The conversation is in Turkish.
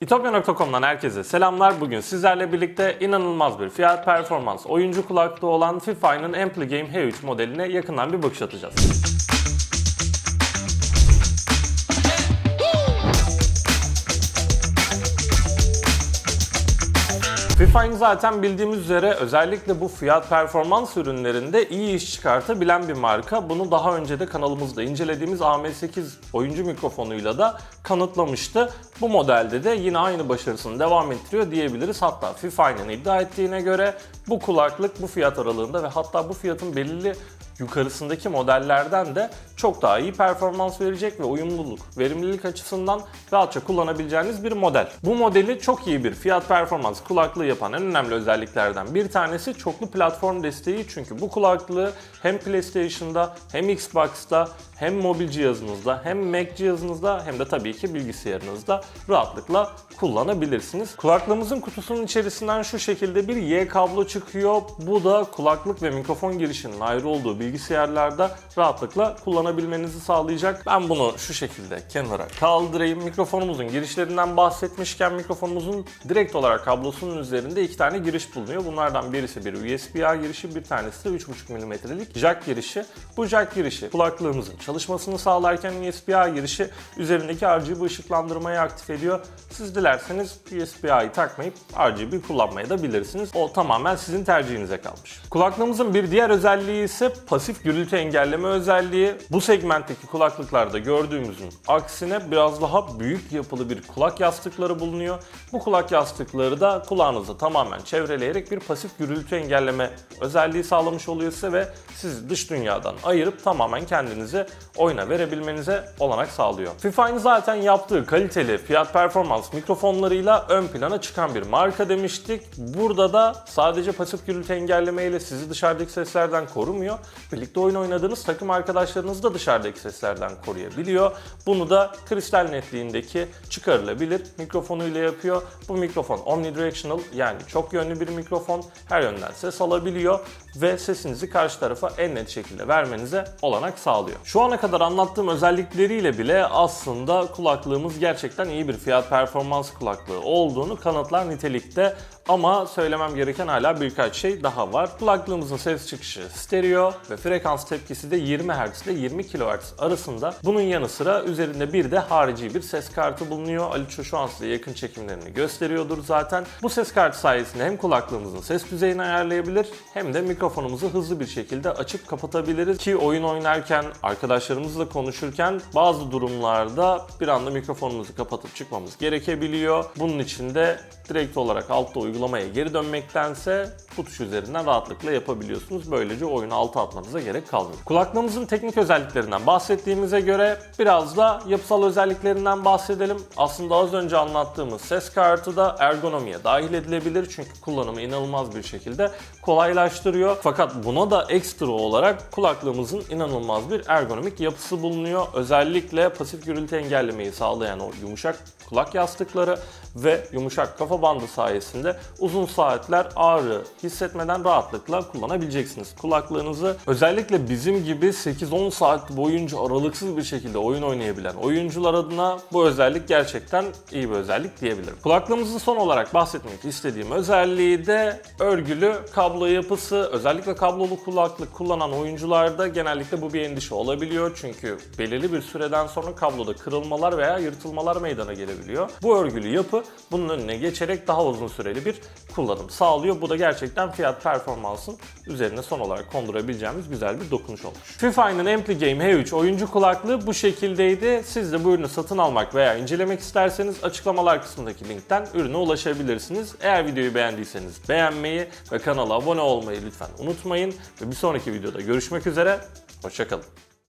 İtopya.com'dan herkese selamlar. Bugün sizlerle birlikte inanılmaz bir fiyat performans oyuncu kulaklığı olan Fify'nin Ampligame H3 modeline yakından bir bakış atacağız. Fifine zaten bildiğimiz üzere özellikle bu fiyat performans ürünlerinde iyi iş çıkartabilen bir marka. Bunu daha önce de kanalımızda incelediğimiz AM8 oyuncu mikrofonuyla da kanıtlamıştı. Bu modelde de yine aynı başarısını devam ettiriyor diyebiliriz. Hatta Fifine'in iddia ettiğine göre bu kulaklık bu fiyat aralığında ve hatta bu fiyatın belirli yukarısındaki modellerden de çok daha iyi performans verecek ve uyumluluk, verimlilik açısından rahatça kullanabileceğiniz bir model. Bu modeli çok iyi bir fiyat performans kulaklığı yapan en önemli özelliklerden bir tanesi çoklu platform desteği. Çünkü bu kulaklığı hem PlayStation'da hem Xbox'ta hem mobil cihazınızda hem Mac cihazınızda hem de tabii ki bilgisayarınızda rahatlıkla kullanabilirsiniz. Kulaklığımızın kutusunun içerisinden şu şekilde bir Y kablo çıkıyor. Bu da kulaklık ve mikrofon girişinin ayrı olduğu bilgisayarlarda rahatlıkla kullanabilmenizi sağlayacak. Ben bunu şu şekilde kenara kaldırayım. Mikrofonumuzun girişlerinden bahsetmişken mikrofonumuzun direkt olarak kablosunun üzerinde iki tane giriş bulunuyor. Bunlardan birisi bir USB-A girişi, bir tanesi de 3.5 mm'lik jack girişi. Bu jack girişi kulaklığımızın çalışmasını sağlarken USB-A girişi üzerindeki RGB ışıklandırmayı aktif ediyor. Siz dilerseniz USB-A'yı takmayıp RGB kullanmaya da bilirsiniz. O tamamen sizin tercihinize kalmış. Kulaklığımızın bir diğer özelliği ise pasif gürültü engelleme özelliği. Bu segmentteki kulaklıklarda gördüğümüzün aksine biraz daha büyük yapılı bir kulak yastıkları bulunuyor. Bu kulak yastıkları da kulağınızı tamamen çevreleyerek bir pasif gürültü engelleme özelliği sağlamış oluyor size ve sizi dış dünyadan ayırıp tamamen kendinizi oyuna verebilmenize olanak sağlıyor. Fifine zaten yaptığı kaliteli fiyat performans mikrofonlarıyla ön plana çıkan bir marka demiştik. Burada da sadece pasif gürültü engelleme ile sizi dışarıdaki seslerden korumuyor. Birlikte oyun oynadığınız takım arkadaşlarınızı da dışarıdaki seslerden koruyabiliyor. Bunu da kristal netliğindeki çıkarılabilir mikrofonuyla yapıyor. Bu mikrofon omnidirectional yani çok yönlü bir mikrofon. Her yönden ses alabiliyor ve sesinizi karşı tarafa en net şekilde vermenize olanak sağlıyor. Şu ana kadar anlattığım özellikleriyle bile aslında kulaklığımız gerçekten iyi bir fiyat performans kulaklığı olduğunu kanıtlar nitelikte. Ama söylemem gereken hala birkaç şey daha var. Kulaklığımızın ses çıkışı stereo ve frekans tepkisi de 20 Hz ile 20 kHz arasında. Bunun yanı sıra üzerinde bir de harici bir ses kartı bulunuyor. Aliço şu an size yakın çekimlerini gösteriyordur zaten. Bu ses kartı sayesinde hem kulaklığımızın ses düzeyini ayarlayabilir hem de mikrofonumuzu hızlı bir şekilde açıp kapatabiliriz. Ki oyun oynarken, arkadaşlarımızla konuşurken bazı durumlarda bir anda mikrofonumuzu kapatıp çıkmamız gerekebiliyor. Bunun için de direkt olarak altta uygulamaya geri dönmektense bu tuş üzerinden rahatlıkla yapabiliyorsunuz. Böylece oyunu alta atmanıza gerek kalmıyor. Kulaklığımızın teknik özelliklerinden bahsettiğimize göre biraz da yapısal özelliklerinden bahsedelim. Aslında az önce anlattığımız ses kartı da ergonomiye dahil edilebilir çünkü kullanımı inanılmaz bir şekilde kolaylaştırıyor. Fakat buna da ekstra olarak kulaklığımızın inanılmaz bir ergonomik yapısı bulunuyor. Özellikle pasif gürültü engellemeyi sağlayan o yumuşak kulak yastıkları ve yumuşak kafa bandı sayesinde uzun saatler ağrı hissetmeden rahatlıkla kullanabileceksiniz. Kulaklığınızı özellikle bizim gibi 8-10 saat boyunca aralıksız bir şekilde oyun oynayabilen oyuncular adına bu özellik gerçekten iyi bir özellik diyebilirim. Kulaklığımızın son olarak bahsetmek istediğim özelliği de örgülü kablo yapısı. Özellikle kablolu kulaklık kullanan oyuncularda genellikle bu bir endişe olabiliyor. Çünkü belirli bir süreden sonra kabloda kırılmalar veya yırtılmalar meydana gelebiliyor. Bu örgülü yapı bunun önüne geçerek daha uzun süreli bir kullanım sağlıyor. Bu da gerçekten fiyat performansın üzerine son olarak kondurabileceğimiz güzel bir dokunuş olmuş. Fifine'ın Ampligame H3 oyuncu kulaklığı bu şekildeydi. Siz de bu ürünü satın almak veya incelemek isterseniz açıklamalar kısmındaki linkten ürüne ulaşabilirsiniz. Eğer videoyu beğendiyseniz beğenmeyi ve kanala abone olmayı lütfen unutmayın. Ve bir sonraki videoda görüşmek üzere. Hoşçakalın.